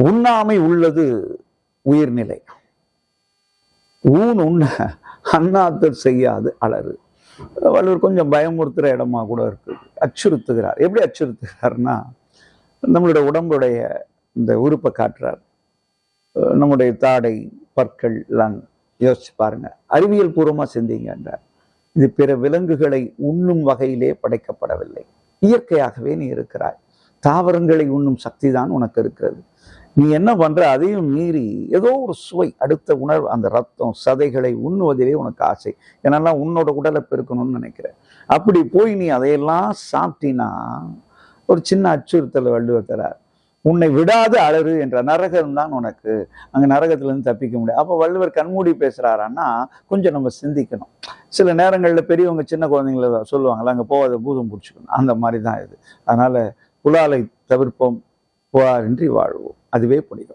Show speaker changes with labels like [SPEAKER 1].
[SPEAKER 1] உண்ணாமை உள்ளது உயிர்நிலை. ஊன் உண்ண அண்ணாத்தர் செய்யாது அலறு. வள்ளுவர் கொஞ்சம் பயமுறுத்துகிற இடமா கூட இருக்குது அச்சுறுத்துகிறார். எப்படி அச்சுறுத்துகிறார்னா நம்மளுடைய உடம்புடைய இந்த உறுப்பை காட்டுறார். நம்முடைய தாடை பற்கள் எல்லாம் யோசிச்சு பாருங்க. அறிவியல் பூர்வமாக சிந்திங்கன்றார். இது பிற விலங்குகளை உண்ணும் வகையிலே படைக்கப்படவில்லை. இயற்கையாகவே நீ இருக்கிறாய். தாவரங்களை உண்ணும் சக்தி தான் உனக்கு இருக்கிறது. நீ என்ன பண்ற? அதையும் மீறி ஏதோ ஒரு சுவை அடுத்த உணர்வு அந்த ரத்தம் சதைகளை உண்ணுவதிலே உனக்கு ஆசை. என்னெல்லாம் உன்னோட உடலை பெருக்கணும்னு நினைக்கிறேன் அப்படி போய் நீ அதையெல்லாம் சாப்பிட்டினா ஒரு சின்ன அச்சுறுத்தல் வள்ளுவர் தரார். உன்னை விடாது அழறு என்ற நரகம் தான் உனக்கு. அங்கே நரகத்திலேருந்து தப்பிக்க முடியாது. அப்போ வள்ளுவர் கண்மூடி பேசுகிறாரான்னா கொஞ்சம் நம்ம சிந்திக்கணும். சில நேரங்களில் பெரியவங்க சின்ன குழந்தைங்கள சொல்லுவாங்களா அங்கே போகாத பூதம் பிடிச்சிக்கணும். அந்த மாதிரி தான் இது. அதனால் புலாலை தவிர்ப்போம். புகாரின்றி வாழ்வோம். அதுவே புனிதம்.